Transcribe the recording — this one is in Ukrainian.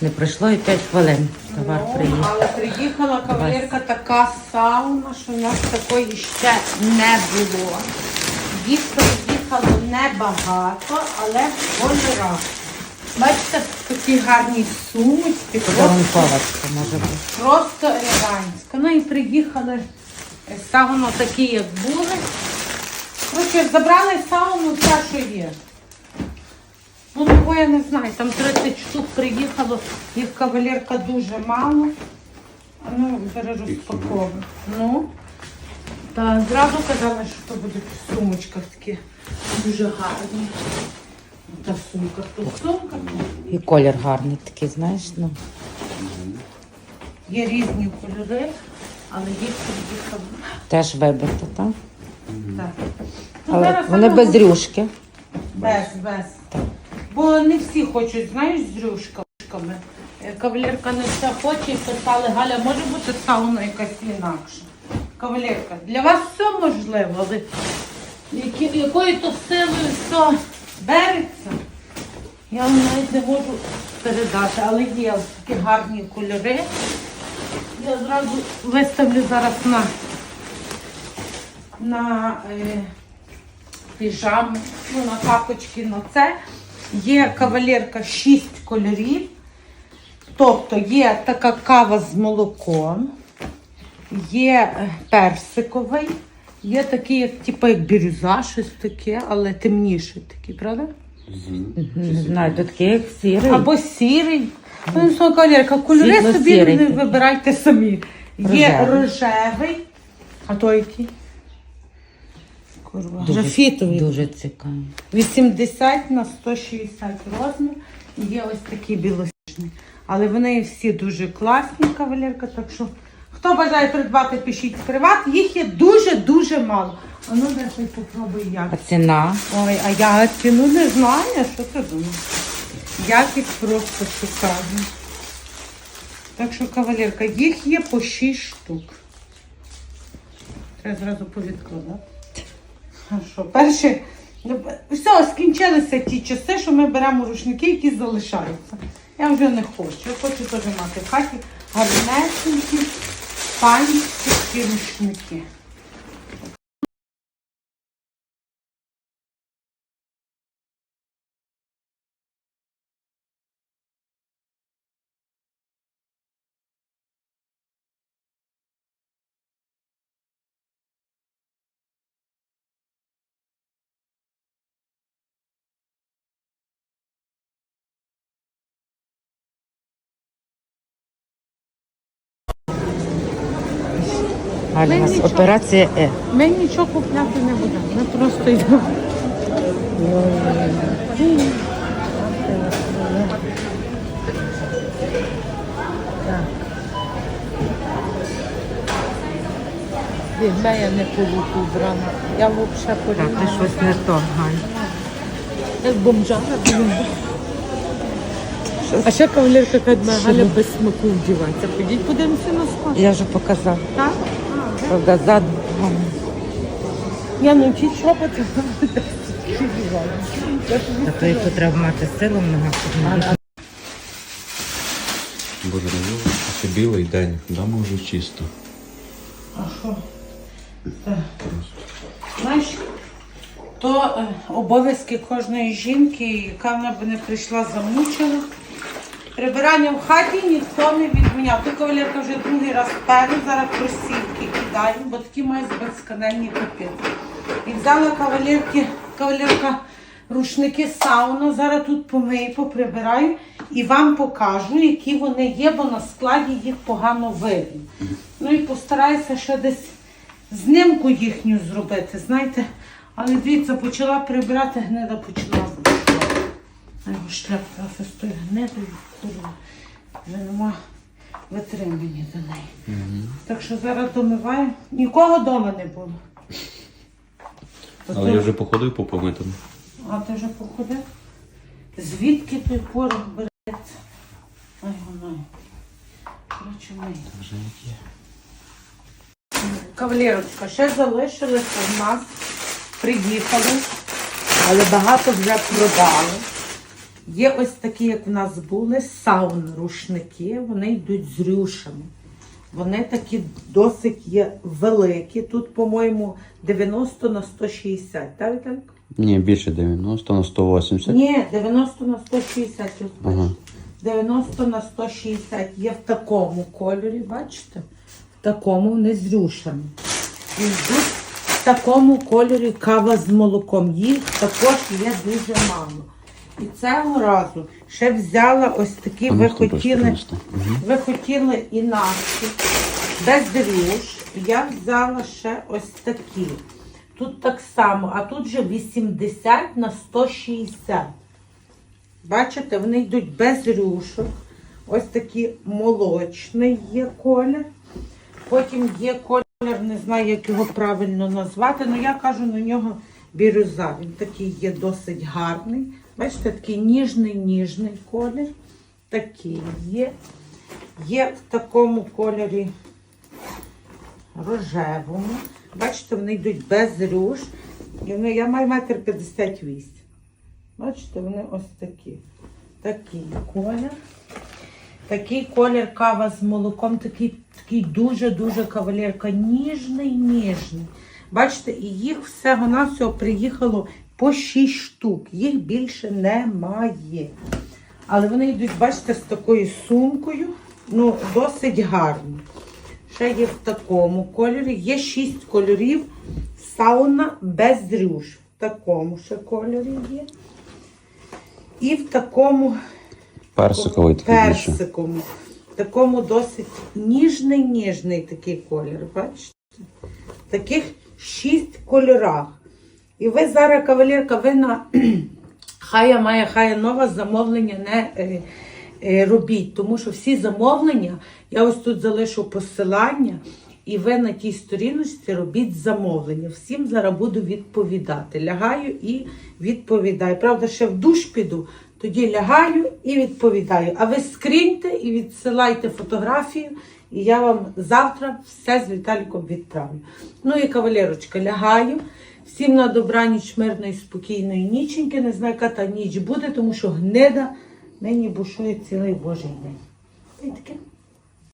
Не пройшло і 5 хвилин. Товар Ну, приїхав. але приїхала кавалерка така сауна, що в нас такої ще не було. Їх приїхало небагато, але в кольорах. Бачите, такі гарні сумочки, просто, може бути. просто елегантська. Ну і приїхали е, сауну такі, як були. Коротше, забрали сауну все, що є. Ну, того я не знаю, там 30 штук приїхало, їх кавалерка дуже мало. Ну, зараз розпаковую. Ну, та зразу казали, що то буде в сумочках такі дуже гарні. Та сумка, то сумка. І колір гарний такий, знаєш, ну. Є різні кольори, але їх приїхало. Теж вибито, так? Так. Ну, Але зараз вони саме без рюшки. Без, без. Бо не всі хочуть, знаєш, з рюшками. Е, Кавалерка не все хоче і писали, Галя, може бути сауна якась інакша. Кавалерка, для вас все можливо, але які, якою то силою все береться, я вам навіть не можу передати, але є такі гарні кольори. Я зразу виставлю зараз на, на е, піжами, ну, на тапочки на це. Є кавалерка 6 кольорів. Тобто є така кава з молоком, є е, персиковий, є такий, як, типу, як бірюза, щось таке, але темніший такий, правда? Не знаю, тут такий як сірий. Або сірий. Ну, що, кавалерка, кольори собі Світло-сірий вибирайте самі. Є Рожевий. рожевий, а то який? Курва. Дуже, Графітовий. дуже цікаво. 80 на 160 розмір. І є ось такий білосніжний. Але вони всі дуже класні, кавалерка. Так що, хто бажає придбати, пишіть в приват. Їх є дуже-дуже мало. А ну, дай я попробую А ціна? Ой, а я ціну не знаю, що ти думаєш? Якість просто шикарна. Так що, кавалерка, їх є по 6 штук. Треба зразу повідкладати. Що, перше, все, скінчилися ті часи, що ми беремо рушники, які залишаються. Я вже не хочу. Я хочу теж мати в хаті гарнесенькі, панські рушники. Галя, у нас нічого. операція Е. Ми нічого купляти не будемо. Ми просто йдемо. Це я не полюку брана. Я взагалі Так, ти щось не то, Галь. Як бомжара, блін. А ще кавалерка каже, Галя без смаку вдівається. Підіть подивимося на смак. Я вже показала. Так? Правда, зад. Я навчить шопати. Та то яку треба мати силу в ногах, щоб не. Боже, ну це білий день, вдома вже чисто. А що? Це, Знаєш, то е, обов'язки кожної жінки, яка вона б не прийшла замучена. Прибирання в хаті ніхто не відміняв. Ти кавалерка вже другий раз перед, зараз кросівки кидаю, бо такі мають безсканальні капець. І взяла кавалерки, кавалерка рушники сауна, зараз тут помию, поприбираю і вам покажу, які вони є, бо на складі їх погано видно. Ну і постараюся ще десь знимку їхню зробити, знаєте. Але дивіться, почала прибирати, гнида почала. А його шляп з тою гнидою. Вже нема витримання до неї. Так що зараз домиваю. Нікого вдома не було. Але я вже походив по помитому. А ти вже походив? Звідки той порох береться? Ай, воно. Коротше, ми. Кавалерочка, ще залишилися в нас, приїхали, але багато вже продали. Є ось такі, як в нас були, саун рушники, вони йдуть з рюшами. Вони такі досить є великі. Тут, по-моєму, 90 на 160, так, Віталік? Ні, більше 90 на 180. Ні, 90 на 160, ось Ага. бачите. 90 на 160 є в такому кольорі, бачите? В такому не з рюшами. І в такому кольорі кава з молоком. Їх також є дуже мало. І цього разу ще взяла ось такі, ну, ви хотіли, ви хотіли інакші, без рюш. Я взяла ще ось такі. Тут так само, а тут же 80 на 160. Бачите, вони йдуть без рюшок. Ось такий молочний є колір. Потім є колір, не знаю, як його правильно назвати, але я кажу на нього бірюза. Він такий є досить гарний. Бачите, такий ніжний, ніжний колір. Такий є. Є в такому кольорі рожевому. Бачите, вони йдуть без рюш. І вони, я маю метр 58. Бачите, вони ось такі. Такий колір. Такий колір кава з молоком, такий, такий дуже-дуже кавалерка. Ніжний, ніжний. Бачите, і їх всього на всього приїхало по 6 штук. Їх більше немає. Але вони йдуть, бачите, з такою сумкою. Ну, досить гарні. Ще є в такому кольорі. Є 6 кольорів. Сауна без рюш. В такому ще кольорі є. І в такому Персиковий більше. персиковому. Такому досить ніжний, ніжний такий колір. Бачите? Таких шість кольорах. І ви зараз, кавалерка, ви на хая має хая нова замовлення не е, е, робіть, тому що всі замовлення, я ось тут залишу посилання, і ви на тій сторіночці робіть замовлення. Всім зараз буду відповідати. Лягаю і відповідаю. Правда, ще в душ піду, тоді лягаю і відповідаю. А ви скріньте і відсилайте фотографію, і я вам завтра все з Віталіком відправлю. Ну і кавалерочка, лягаю. Всім на добраніч, мирної, спокійної ніченьки. Не знаю, яка та ніч буде, тому що гнида нині бушує цілий божий день. І таке.